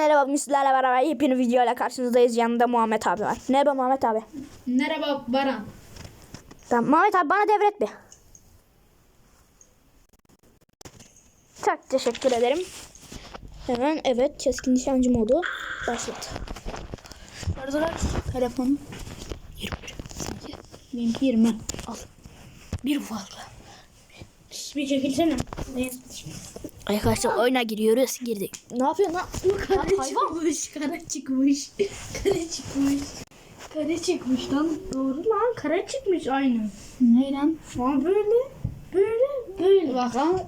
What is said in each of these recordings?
Merhaba sizlerle beraber yepyeni videoyla karşınızdayız. Yanında Muhammed abi var. Merhaba Muhammed abi. Merhaba Baran. Tamam Muhammed abi bana devret bir. Çok teşekkür ederim. Hemen evet keskin nişancı modu başlat. Kaç? Telefonum. 20. Sanki. Benimki 20. Al. Bir fazla. Bir çekilsene. Arkadaşlar oyuna giriyoruz. Girdik. Ne yapıyorsun lan? Kare çıkmış. Kare çıkmış. Kare çıkmış. Kare çıkmış lan. Doğru lan. Kare çıkmış aynı. Ne lan? Ama böyle. Böyle. Böyle. Bak ama.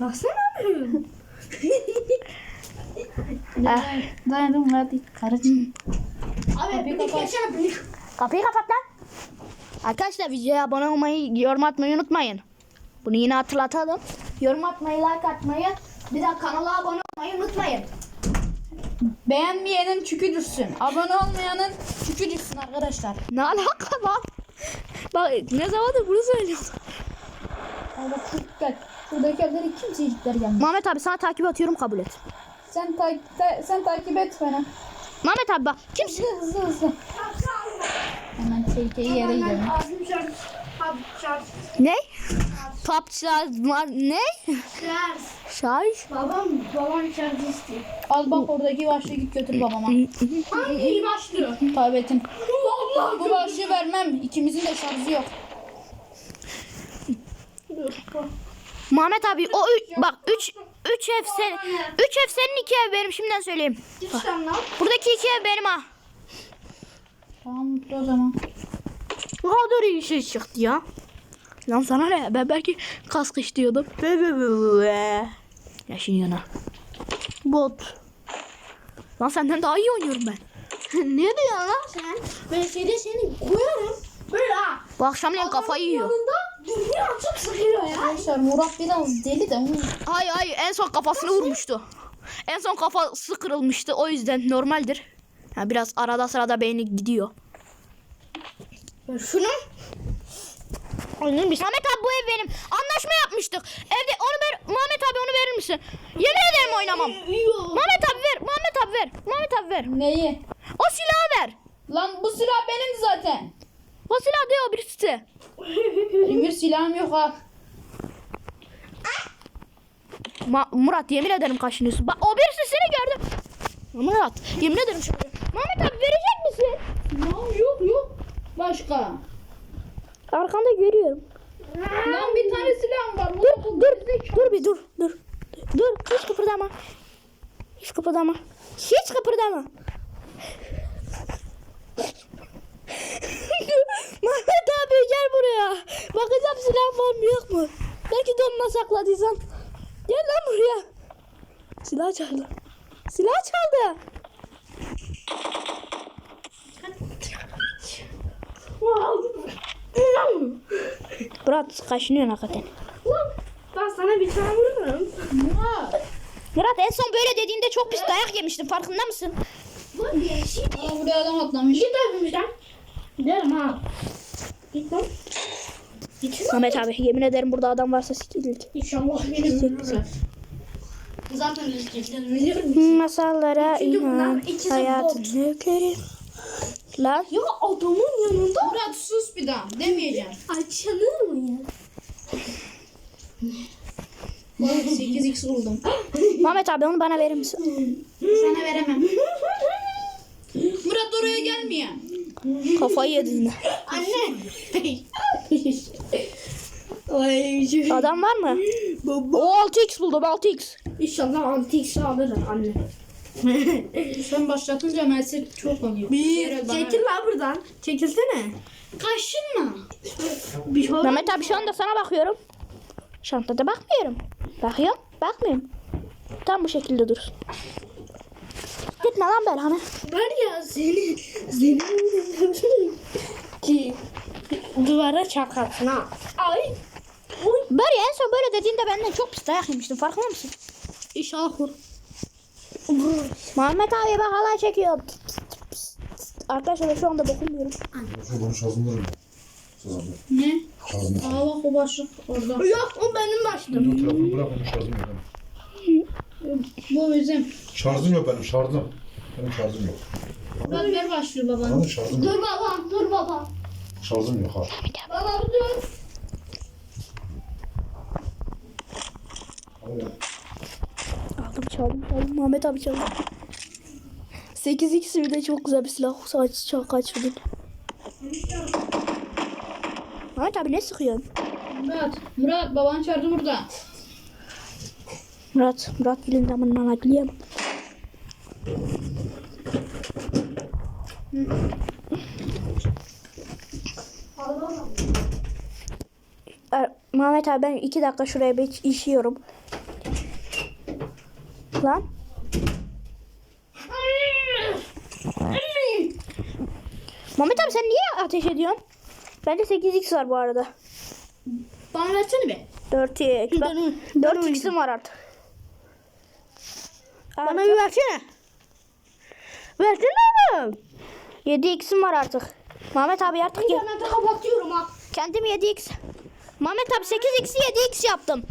Baksana böyle. Ah. Dayandım hadi. Kare çıkmış. Abi bir kapat. Kapıyı kapat lan. Arkadaşlar videoya abone olmayı, yorum atmayı unutmayın. Bunu yine hatırlatalım. Yorum atmayı, like atmayı, bir de kanala abone olmayı unutmayın. Beğenmeyenin çükü düşsün. Abone olmayanın çükü düşsün arkadaşlar. Ne alaka lan? Bak ne zamandır bunu söylüyordum. Şu gel. Şuradaki evleri kimsecikler gelmiyor. Mehmet abi sana takip atıyorum kabul et. Sen, ta ta- sen takip et beni. Mehmet abi bak kimsin? Hızlı hızlı hızlı. Hemen tehlikeli yere gidelim. Ne? Top şarj var. Ne? Şarj. Babam, babam şarjı istiyor. Al bak oradaki başlığı git götür babama. Hangi başlıyor? Taybetin. Bu başlığı vermem. İkimizin de şarjı yok. Muhammed abi o üç, bak 3 3 ev sen 3 ev senin 2 ev benim şimdiden söyleyeyim. Sen lan. Buradaki 2 ev benim ha. Tamam o zaman. Ne kadar iyi şey çıktı ya. Lan sana ne? Ben belki kask istiyordum. Be be be be. Ya şimdi yana. Bot. Lan senden daha iyi oynuyorum ben. ne diyorsun lan sen? Ben seni seni koyarım. Böyle ha. Bu akşamleyin kafayı yiyor. Yanında dünya açıp sıkıyor ya. Arkadaşlar Murat biraz deli de. Hayır hayır en son kafasını vurmuştu. En son kafası kırılmıştı o yüzden normaldir. Ha, biraz arada sırada beyni gidiyor. Şunu. Mehmet abi bu ev benim. Anlaşma yapmıştık. Evde onu ver. Muhammed abi onu verir misin? Yemin ederim oynamam. Muhammed abi ver. Muhammed abi ver. Muhammed abi ver. Neyi? O silahı ver. Lan bu silah benim zaten. O silah değil o birisi. Benim silahım yok ha. Ma- Murat yemin ederim kaşınıyorsun. Bak o birisi seni gördüm. Murat yemin ederim şöyle. Muhammed abi verecek misin? Silahım yok yok. Başka. Arkanda görüyorum. Lan bir tane silahım var. Dur dur dur bir dur dur. Dur hiç kıpırdama. Hiç kıpırdama. Hiç kıpırdama. Mehmet abi gel buraya. Bakacağım silah var mı yok mu? Belki donuna sakladıysan. Gel lan buraya. Silah çaldı. Silah çaldı. Murat kaşınıyorsun hakikaten. Ben sana bir tane vururum. Murat. En son böyle dediğinde çok pis dayak yemiştin farkında mısın? Lan yeşil. Aa, buraya adam atlamış. Git öpmüşler. Giderim ha. Git lan. Git lan. Ahmet abi yemin ederim burada adam varsa sikilik. İnşallah beni vururlar. Zaten biliyorum. Masallara Çünkü bunlar inan ikisi hayatını. Lan Ya adamın yanında Murat sus bir daha. Demeyeceğim. açılır mı ya? 8x buldum. Mehmet abi onu bana verir misin? Sana veremem. Murat oraya gelmiyor. Kafayı yedin yine. Anne. Ay Adam var mı? O 6x buldum 6x. İnşallah antik alır anne. Sen başlatınca Mersi çok oluyor. Bir çekil lan buradan. Çekilsene. Kaşınma. Bir şey Mehmet abi şu anda sana bakıyorum. Şantada bakmıyorum. Bakıyorum bakmıyorum. Tam bu şekilde dursun. Gitme lan Belhane. Var ya seni seni ki duvara çakarsın ha. Ay. Böyle en son böyle dediğinde benden çok pis dayak yemiştin farkında mısın? İnşallah. Muhammed abi bak halay çekiyor. Arkadaşlar şu anda dokunmuyorum. Bunun şazınları mı? Şazınları. Ne? Şazınları. Aa bak o başlık orada. Yok o benim başlığım. Dur tarafını bırak onun şazını. Bu bizim. Şarjım yok benim şarjım. Benim şarjım yok. Murat ver başlıyor baba. Anladın şarjım Dur yok. baba, dur baba. Şarjım yok ha. Baba dur. Hadi. Aldım çaldım çaldım. Muhammed abi çaldı. 8x bir de çok güzel bir silah. Sadece çok kaçırdım. Muhammed abi ne sıkıyorsun? Murat. Murat baban çağırdı burada. Murat, Murat dilin damından nakliyem. Er, Mehmet abi ben iki dakika şuraya bir işiyorum. Lan. Mehmet abi sen niye ateş ediyorsun? Bende 8x var bu arada. Bana versene be. 4x. Ben, 4x'im var artık. Bana bir versene. Versene oğlum. 7x'im var artık. Mehmet abi artık Ben de kapatıyorum ha. kendim 7x. Mehmet abi 8x'i 7x yaptım.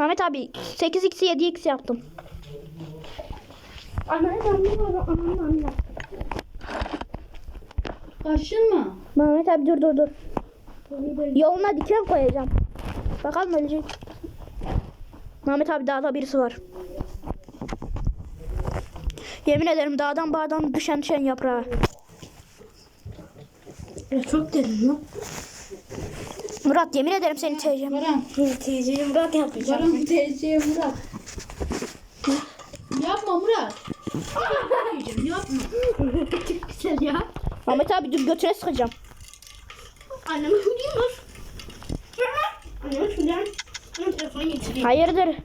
Mehmet abi 8x'i 7x yaptım. Anne baba, ananı anne. Kaçtın mı? Mehmet abi dur dur dur. Yoluna diken koyacağım. Bakalım ölecek. Mehmet abi dağda birisi var. Yemin ederim dağdan bağdan düşen düşen yaprağı. Ya çok derin lan. Murat yemin ederim seni teyzem. Baran. TC'yi Murat yapacağım. Baran TC Murat. Yapma Murat. Yapma. Çok güzel ya. Mehmet abi dur götüne sıkacağım. Anneme söyleyeyim mi? Anneme söyleyeyim. Anneme telefon getireyim. Hayırdır?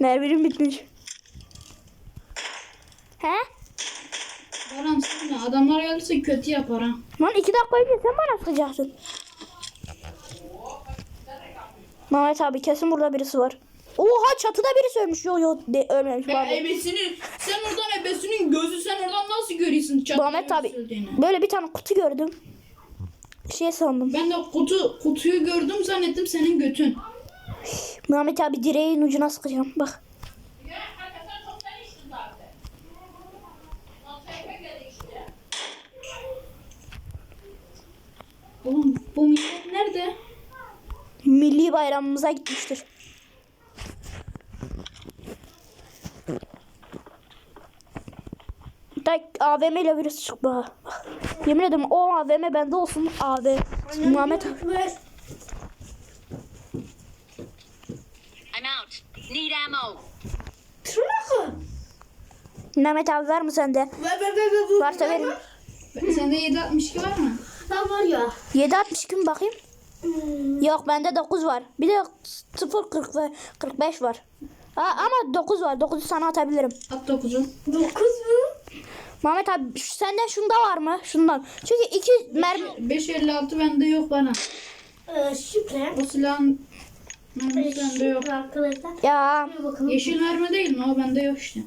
Merverim bitmiş. He? Baran sıkma. Adamlar gelirse kötü yapar ha. Lan iki dakika önce sen bana sıkacaksın. Mehmet abi kesin burada birisi var. Oha çatıda birisi ölmüş. Yo yo de, ölmemiş. Pardon. ebesinin, sen oradan ebesinin gözü sen oradan nasıl görüyorsun? Çatı Muhammed abi böyle bir tane kutu gördüm. Şey sandım. Ben de kutu kutuyu gördüm zannettim senin götün. Mehmet abi direğin ucuna sıkacağım. Bak. Oğlum bu millet nerede? Milli bayramımıza gitmiştir. Tek AVM ile birisi çıktı. ha. Yemin ederim o AVM bende olsun AVM. Muhammed I'm out. Need ammo. Tırnakı. Mehmet abi var mı sende? Ver ver ver ver. Varsa verin. Sende 762 var mı? Lan var ya. 762 mi bakayım? Yok bende 9 var. Bir de 0 40 ve 45 var. Ha, ama 9 var. 9'u sana atabilirim. At 9'u. Dokuz mu? Mehmet abi sende şunda var mı? Şundan. Çünkü iki mermi 556 bende yok bana. Ee. O silahın mermisi bende yok. Arkadaşlar. ya. Yeşil mermi değil mi? O bende yok işte.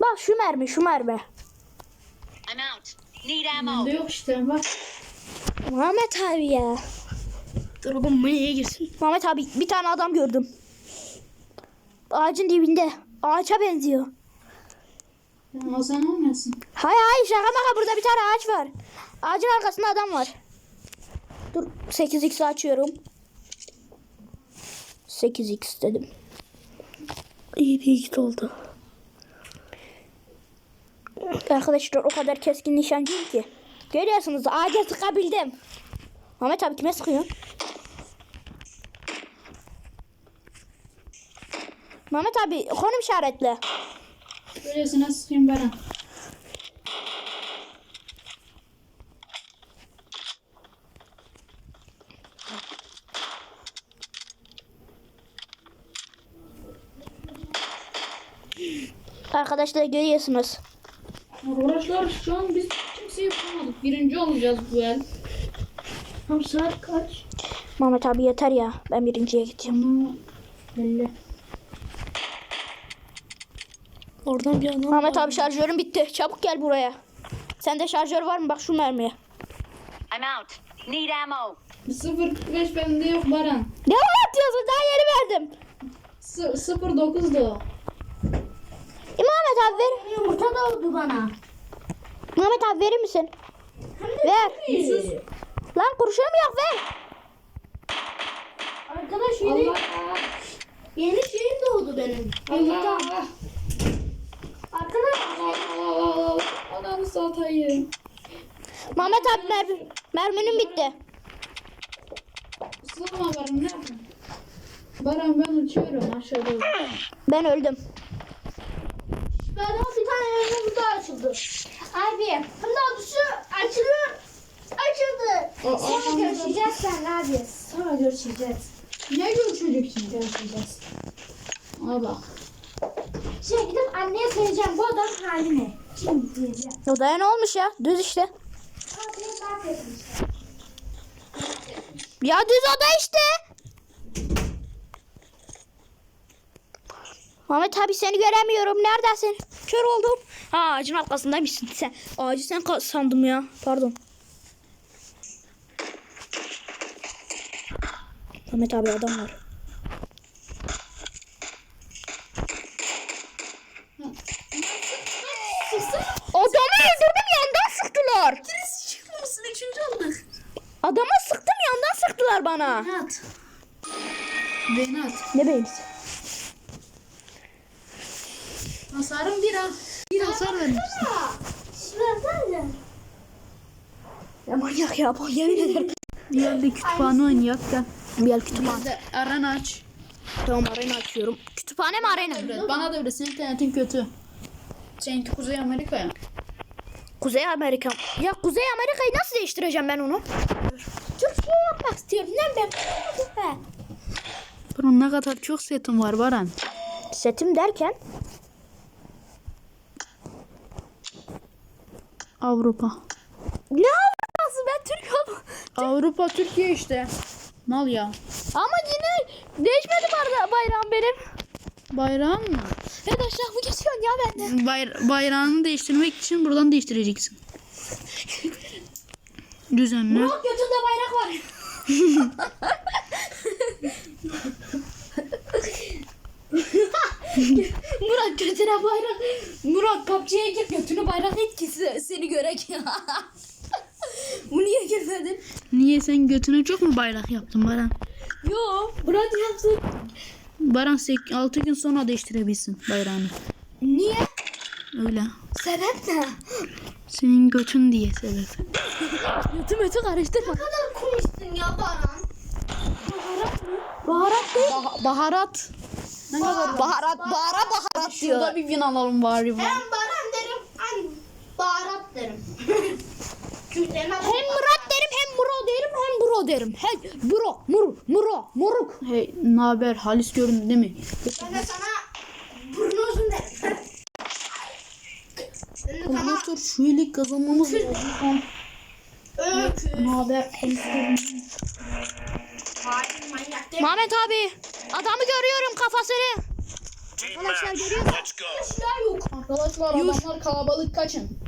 bak şu mermi şu mermi. I'm out. Need ammo. Bende yok işte bak. Mehmet abi ya. Dur oğlum bu neye girsin? Mehmet abi bir tane adam gördüm. Ağacın dibinde. Ağaça benziyor. O sen olmasın. Hay hay şaka maka burada bir tane ağaç var. Ağacın arkasında adam var. Dur 8x açıyorum. 8x dedim. İyi bir hit oldu. Arkadaşlar o kadar keskin nişancıyım ki. Görüyorsunuz ağaca sıkabildim. Mehmet abi kime sıkıyor? Mehmet abi konum işaretle. Böylesine sıkayım Baran. Arkadaşlar görüyorsunuz. Arkadaşlar şu an biz kimse yapamadık. Birinci olacağız bu el. Tam saat kaç? Mehmet abi yeter ya. Ben birinciye gideceğim. Belli. Oradan bir adam. Mehmet abi şarjörüm bitti. Çabuk gel buraya. Sende şarjör var mı? Bak şu mermiye. I'm out. Need ammo. 0.45 bende yok Baran. Ne atıyorsun? Daha yeni verdim. 0.9'du o. İmamet abi ver. Yumurta doğdu bana. Muhammed abi verir misin? Ver. Lan kurşunum yok ver. Arkadaş yeni, Allah. yeni şeyim doğdu benim. Yumurta. Allah. Arkadaş. Ananı satayım. Muhammed abi mer merminin bitti. Sıkma Baran ne yapayım? Baran ben uçuyorum aşağıda. Ben öldüm. bana bir tane yumurta açıldı. Abi bundan şu açılıyor. Açıldı. O, Sonra arkamda- görüşeceğiz sen abi. Sonra görüşeceğiz. Ne görüşeceksin? Görüşeceğiz. Al bak. Şey gidip anneye söyleyeceğim bu adamın halini. Kim diyeceğim. Odaya ne olmuş ya? Düz işte. Ya düz oda işte. Muhammed abi seni göremiyorum. Neredesin? Kör oldum. Ha ağacın arkasındaymışsın sen. Ağacı sen sandım ya. Pardon. Muhammed abi adam var. Adamı öldürdüm yandan sıktılar. Çıkmışsın üçüncü olduk. Adama sıktım yandan sıktılar bana. At. Beni at. Ne beyiz? Hasarım bir ha. Bir hasar vermiş. Versene. Ya manyak ya bu yemin ederim. Bir yerde kütüphane oynayak gel. Kütüphane. de arena aç. Tamam arena açıyorum. Kütüphane mi arena mı? Evet, bana da öyle senin internetin kötü. Seninki Kuzey Amerika ya. Kuzey Amerika. Ya Kuzey Amerika'yı nasıl değiştireceğim ben onu? Türkiye yapmak istiyorum. Ne ben? Bunun ne kadar çok setim var Baran. Setim derken Avrupa. ne Avrupa'sı ben Türk Avrupa Türkiye işte. Mal ya. Ama yine değişmedi bayra- bayrağım benim. Bayrağın mı? Evet aşağı mı geçiyorsun ya benden? Bayr bayrağını değiştirmek için buradan değiştireceksin. Düzenle. Bak götünde bayrak var. Murat götüne bayrak. Murat PUBG'ye gir götünü bayrak et ki se- seni görek ya. Bu niye girmedin? Niye sen götüne çok mu bayrak yaptın Baran? Yo Murat yaptı. Baran 6 gün sonra değiştirebilsin bayrağını. Niye? Öyle. Sebep ne? Senin götün diye sebep. Götü mötü karıştırma. Ne kadar komiksin ya Baran. Baharat değil. baharat. Ne kadar Baharat, bahara baharat Şurada bir vin alalım bari. Ben Baran derim. An baharat derim. Hem Murat derim hem Muro derim hem Bro derim. Hey Bro, Mur, Muro, Moruk. Hey, ne haber? Halis göründü değil mi? Ben de sana burnozun derim. Sana Motor şöyle kazanmamız lazım. Ne haber? Manyak derim. Mehmet abi adamı görüyorum kafasını. Arkadaşlar görüyor musun? Arkadaşlar adamlar kalabalık kaçın.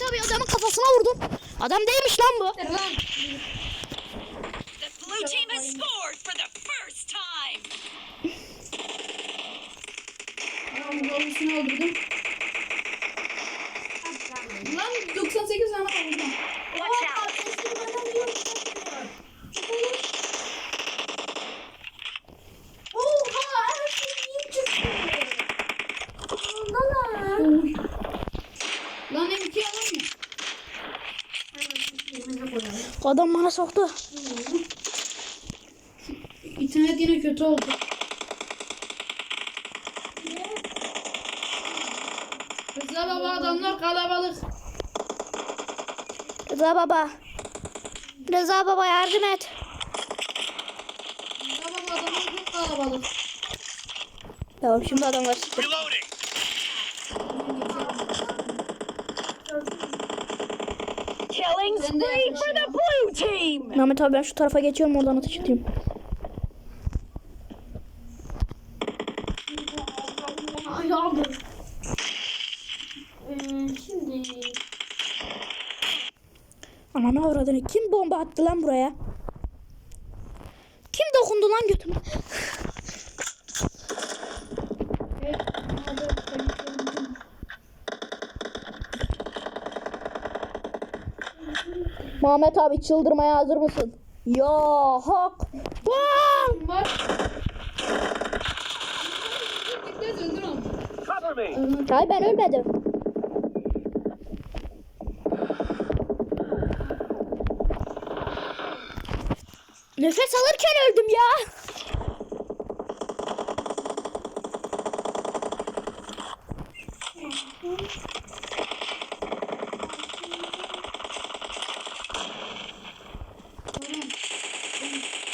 Mehmet abi adamın kafasına vurdum. Adam değilmiş lan bu. The blue team has scored for the first time. Adamın babasını öldürdüm. Lan 98 tane vurdum. Watch out. Kardeşim bana bir yok. Oha her şey iyi çıktı. Ondalar. M2 alamıyor. Adam bana soktu. İnternet yine kötü oldu. Rıza baba adamlar kalabalık. Rıza baba. Rıza baba yardım et. Rıza baba adamlar çok kalabalık. Tamam şimdi adamlar. Reloading. De team. Mehmet abi ben şu tarafa geçiyorum oradan ateş atayım. Ayağım. Ee, şimdi Ananı avradını. Kim bomba attı lan buraya? Kim dokundu lan götüme? Mehmet abi çıldırmaya hazır mısın? Ya hak. Bam! Var. Hayır ben ölmedim. Nefes alırken öldüm ya.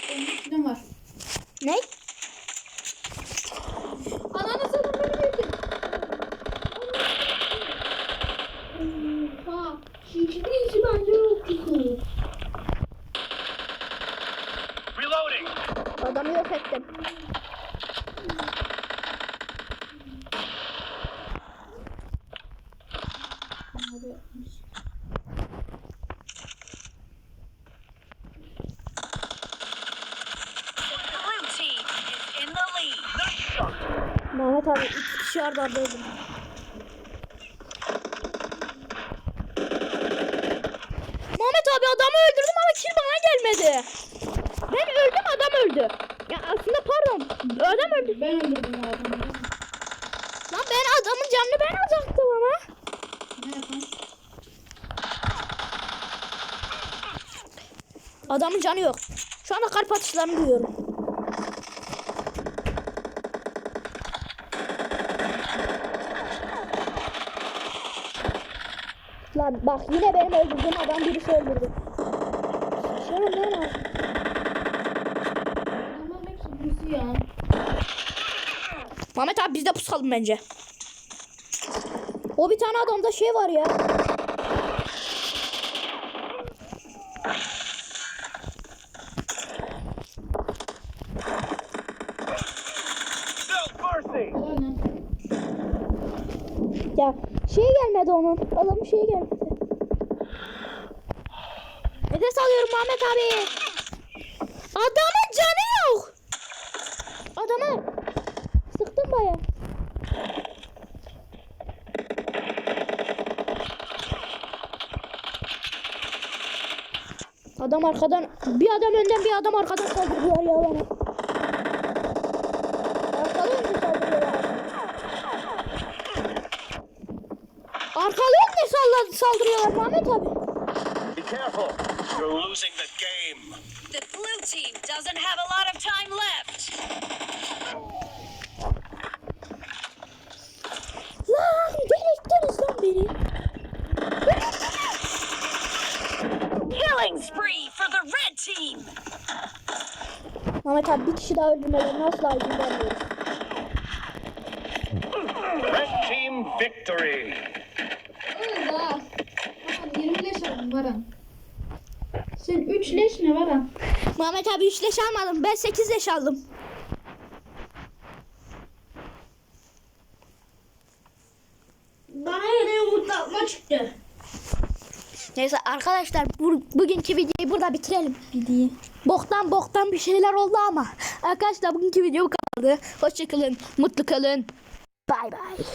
Benim üstüm var. Ne? Ananı sana beni bekle. Bence yok. Reloading. Adamı yok ettim. Mehmet abi iki kişi arda arda öldüm. Mehmet abi adamı öldürdüm ama kill bana gelmedi. Ben öldüm adam öldü. Ya aslında pardon. Adam öldü. Ben öldürdüm adamı. Lan ben adamın canını ben alacaktım ama. Ne yapayım? Adamın canı yok. Şu anda kalp atışlarını duyuyorum. Lan bak yine benim öldürdüğüm adam birisi öldürdü. Şöyle ne var? Adamlar hepsi ya. Mehmet abi biz de pusalım bence. O bir tane adamda şey var ya. Ya şey gelmedi onun. Adamın şeyi gelmedi. Nefes alıyorum Mehmet abi. Adamın canı yok. Adamı sıktım baya. Adam arkadan, bir adam önden bir adam arkadan saldırıyor ya bana. Arkadan mı saldırıyorlar? Arkalıya ne salla- saldırıyorlar Mehmet abi? Be careful. You're losing the game. The blue team doesn't have a lot of time left. Lan delirttiniz lan beni. Killing spree for the red team. Abi bir kişi daha öldürmelerini asla vermiyorum. Red team victory. Allah. Aman 20 leş aldım Baran. Sen 3 leş ne Baran? Mehmet abi 3 leş almadım. Ben 8 leş aldım. Bana yine yumurtlatma çıktı. Neyse arkadaşlar bu, bugünkü videoyu burada bitirelim. Videoyu. Boktan boktan bir şeyler oldu ama. Arkadaşlar bugünkü video bu kaldı. Hoşçakalın. Mutlu kalın. Bay bay.